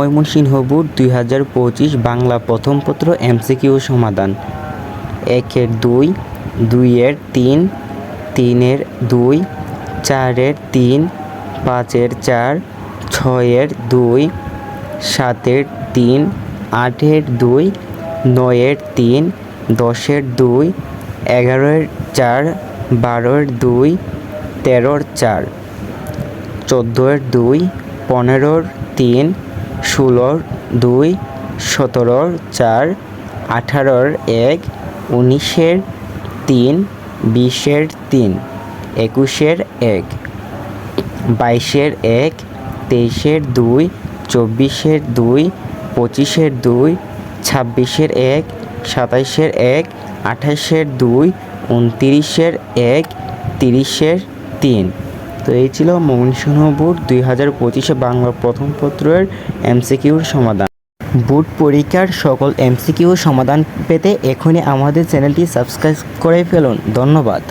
Mymensingh board দুই হাজার পঁচিশ বাংলা প্রথম পত্র এমসিকিউ সমাধান। একের দুই, দুইয়ের তিন, তিনের দুই, চারের তিন, পাঁচের চার, ছয়ের দুই, সাতের তিন, আটের দুই, নয়ের তিন, দশের দুই, এগারোর চার, বারোর দুই, তেরোর চার, চোদ্দোর দুই, পনেরোর তিন ষোলোর দুই, সতেরোর চার, আঠারোর এক, উনিশের তিন, বিশের তিন, একুশের এক, বাইশের এক, তেইশের দুই, চব্বিশের দুই, পঁচিশের দুই, ছাব্বিশের এক, সাতাইশের এক আঠাশের দুই, উনতিরিশের এক, তিরিশের তিন। তো এই ছিল ময়মনসিংহ বোর্ড দুই হাজার পঁচিশে বাংলা প্রথম পত্রের এমসিকিউর সমাধান। বোর্ড পরীক্ষার সকল এমসিকিউ সমাধান পেতে এখনই আমাদের চ্যানেলটি সাবস্ক্রাইব করে ফেলুন। ধন্যবাদ।